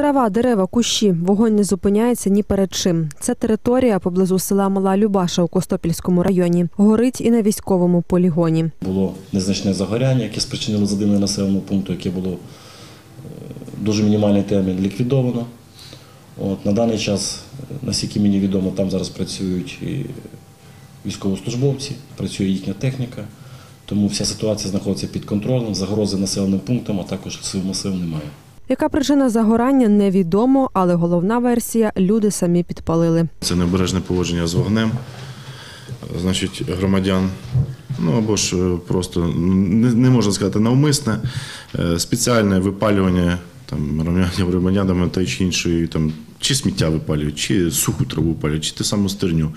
Трава, дерева, кущі. Вогонь не зупиняється ні перед чим. Це територія поблизу села Мала Любаша у Костопільському районі. Горить і на військовому полігоні. Було незначне загоряння, яке спричинило задимлення населеного пункту, яке було е, дуже мінімальний термін ліквідовано. От, на даний час, е, наскільки мені відомо, там зараз працюють і військовослужбовці, працює їхня техніка. Тому вся ситуація знаходиться під контролем, загрози населеним пунктам, а також сил масив немає. Яка причина загорання, невідомо, але головна версія люди самі підпалили. Це необережне поводження з вогнем, значить, громадян. Ну або ж е, просто не, не можна сказати навмисне, е, спеціальне випалювання там громадянами та чи іншої там. Чи сміття випалюють, чи суху траву випалюють, чи те саму стерню.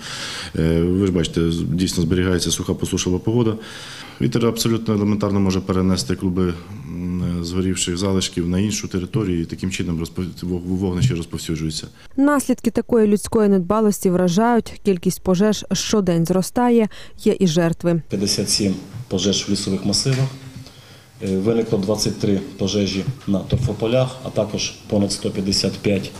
Е, Ви ж бачите, дійсно зберігається суха посушова погода. Вітер абсолютно елементарно може перенести клуби згорівших залишків на іншу територію, і таким чином розпов- вогнище розповсюджується. Наслідки такої людської недбалості вражають. Кількість пожеж щодень зростає, є і жертви. 57 пожеж в лісових масивах. Е, Виникло 23 пожежі на торфополях, а також понад 155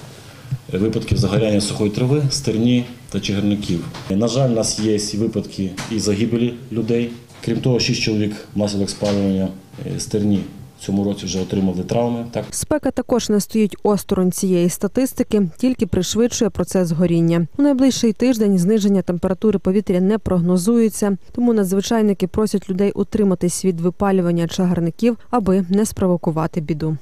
випадків загоряння сухої трави, стерні та чагарників. Е, На жаль, у нас є і випадки і загибелі людей. Крім того, 6 чоловік внаслідок спалювання е, стерні цьому році вже отримали травми. Так, Спека також не стоїть осторонь цієї статистики, тільки пришвидшує процес горіння. У найближчий тиждень зниження температури повітря не прогнозується, тому надзвичайники просять людей утриматись від випалювання чагарників, аби не спровокувати біду.